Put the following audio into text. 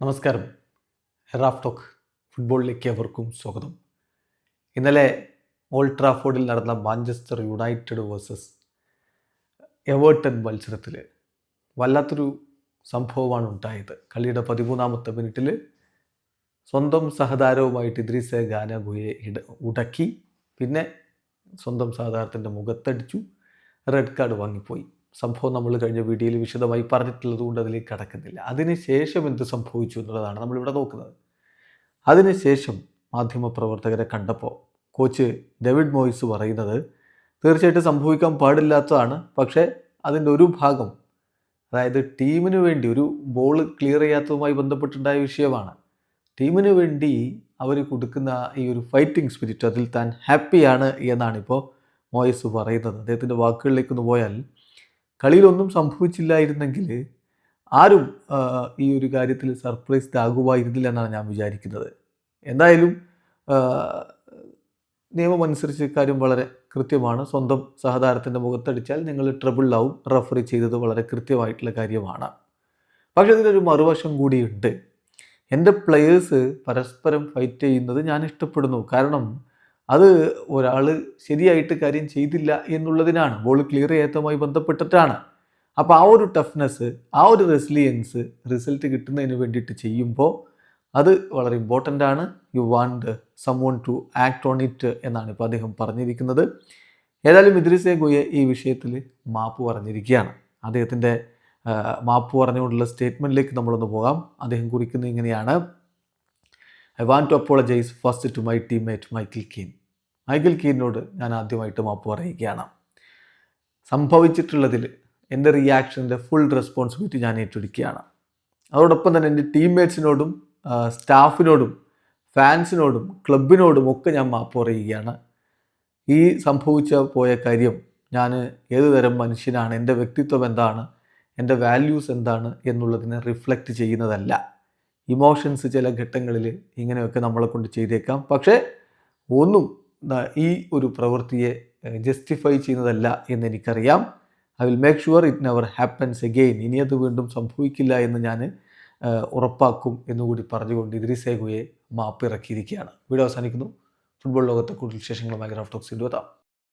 നമസ്കാരം. Raf talk ഫുട്ബോളിലേക്ക് അവർക്കും സ്വാഗതം. ഇന്നലെ ഓൾട്രാഫോർഡിൽ ട്രാഫോർഡിൽ നടന്ന മാഞ്ചസ്റ്റർ യുണൈറ്റഡ് വേഴ്സസ് എവേർട്ടൺ മത്സരത്തിൽ വല്ലാത്തൊരു സംഭവമാണ് ഉണ്ടായത്. കളിയുടെ പതിമൂന്നാമത്തെ മിനിറ്റിൽ സ്വന്തം സഹതാരവുമായിട്ട് ഇദ്രീസെ ഗാനഗുയെ ഇട ഉടക്കി. പിന്നെ സ്വന്തം സഹതാരത്തിന്റെ മുഖത്തടിച്ചു റെഡ് കാർഡ് വാങ്ങിപ്പോയി. സംഭവം നമ്മൾ കഴിഞ്ഞ വീഡിയോയിൽ വിശദമായി പറഞ്ഞിട്ടുള്ളത് കൊണ്ട് അതിലേക്ക് കടക്കുന്നില്ല. അതിനുശേഷം എന്ത് സംഭവിച്ചു എന്നുള്ളതാണ് നമ്മളിവിടെ നോക്കുന്നത്. അതിനുശേഷം മാധ്യമപ്രവർത്തകരെ കണ്ടപ്പോൾ കോച്ച് ഡേവിഡ് മോയിസ് പറയുന്നത് തീർച്ചയായിട്ടും സംഭവിക്കാൻ പാടില്ലാത്തതാണ്. പക്ഷേ അതിന്റെ ഒരു ഭാഗം അതായത് ടീമിന് വേണ്ടി ഒരു ബോൾ ക്ലിയർ ചെയ്യാത്തതുമായി ബന്ധപ്പെട്ടുണ്ടായ വിഷയമാണ്. ടീമിന് വേണ്ടി അവർ കൊടുക്കുന്ന ഈ ഒരു ഫൈറ്റിംഗ് സ്പിരിറ്റ് അതിൽ താൻ ഹാപ്പിയാണ് എന്നാണ് ഇപ്പോൾ മോയസ് പറയുന്നത്. അദ്ദേഹത്തിന്റെ വാക്കുകളിലേക്ക് ഒന്ന് പോയാൽ കളിയിലൊന്നും സംഭവിച്ചില്ലായിരുന്നെങ്കിൽ ആരും ഈ ഒരു കാര്യത്തിൽ സർപ്രൈസ്ഡ് ആകുമായിരുന്നില്ല എന്നാണ് ഞാൻ വിചാരിക്കുന്നത്. എന്തായാലും നിയമമനുസരിച്ച് കാര്യം വളരെ കൃത്യമാണ്. സ്വന്തം സഹതാരത്തിന്റെ മുഖത്തടിച്ചാൽ നിങ്ങൾ ട്രബിളിലാവും റഫറി ചെയ്തത് വളരെ കൃത്യമായിട്ടുള്ള കാര്യമാണ്. പക്ഷേ ഇതിനൊരു മറുവശം കൂടിയുണ്ട്. എന്റെ പ്ലെയേഴ്സ് പരസ്പരം ഫൈറ്റ് ചെയ്യുന്നത് ഞാൻ ഇഷ്ടപ്പെടുന്നു. കാരണം അത് ഒരാൾ ശരിയായിട്ട് കാര്യം ചെയ്തില്ല എന്നുള്ളതിനാണ്. Ball clear ചെയ്യാത്തതുമായി ബന്ധപ്പെട്ടിട്ടാണ്. അപ്പോൾ ആ ഒരു ടഫ്നെസ് ആ ഒരു റെസിലിയൻസ് റിസൾട്ട് കിട്ടുന്നതിന് വേണ്ടിയിട്ട് ചെയ്യുമ്പോൾ അത് വളരെ ഇമ്പോർട്ടന്റ് ആണ്. You want someone to act on it എന്നാണ് ഇപ്പോൾ അദ്ദേഹം പറഞ്ഞിരിക്കുന്നത്. ഏതായാലും ഇദ്രിസെ ഗോയെ ഈ വിഷയത്തിൽ മാപ്പ് പറഞ്ഞിരിക്കുകയാണ്. അദ്ദേഹത്തിന്റെ മാപ്പ് പറഞ്ഞുകൊണ്ടുള്ള സ്റ്റേറ്റ്മെന്റിലേക്ക് നമ്മളൊന്ന് പോകാം. അദ്ദേഹം കുറിക്കുന്നത് ഇങ്ങനെയാണ്. I want to apologise first to my teammate Michael Keane Michael കീനോട് ഞാൻ ആദ്യമായിട്ട് മാപ്പ് പറയുകയാണ്. സംഭവിച്ചിട്ടുള്ളതിൽ എന്റെ റിയാക്ഷന്റെ ഫുൾ റെസ്പോൺസിബിലിറ്റി ഞാൻ ഏറ്റെടുക്കുകയാണ്. അതോടൊപ്പം തന്നെ എന്റെ ടീംമേറ്റ്സിനോടും സ്റ്റാഫിനോടും ഫാൻസിനോടും ക്ലബിനോടും ഒക്കെ ഞാൻ മാപ്പ് പറയുകയാണ്. ഈ സംഭവിച്ച പോയ കാര്യം ഞാൻ ഏതുതരം മനുഷ്യനാണ് എന്റെ വ്യക്തിത്വം എന്താണ് എന്റെ വാല്യൂസ് എന്താണ് എന്നുള്ളതിനെ റിഫ്ലക്റ്റ് ചെയ്യുന്നതല്ല. ഇമോഷൻസ് ചില ഘട്ടങ്ങളിൽ ഇങ്ങനെയൊക്കെ നമ്മളെ കൊണ്ട് ചെയ്തേക്കാം. പക്ഷേ ഒന്നും ഈ ഒരു പ്രവൃത്തിയെ ജസ്റ്റിഫൈ ചെയ്യുന്നതല്ല എന്ന് എനിക്കറിയാം. I will make sure it never happens again ഇനി അത് വീണ്ടും സംഭവിക്കില്ല എന്ന് ഞാൻ ഉറപ്പാക്കും എന്നുകൂടി പറഞ്ഞുകൊണ്ട് മാപ്പ് ഇറക്കിയിരിക്കുകയാണ്. വീഡിയോ അവസാനിക്കുന്നു. ഫുട്ബോൾ ലോകത്തെ കൂടുതൽ വിശേഷങ്ങളുമായി ഗ്രാഫ് ടോക്സ് എത്താം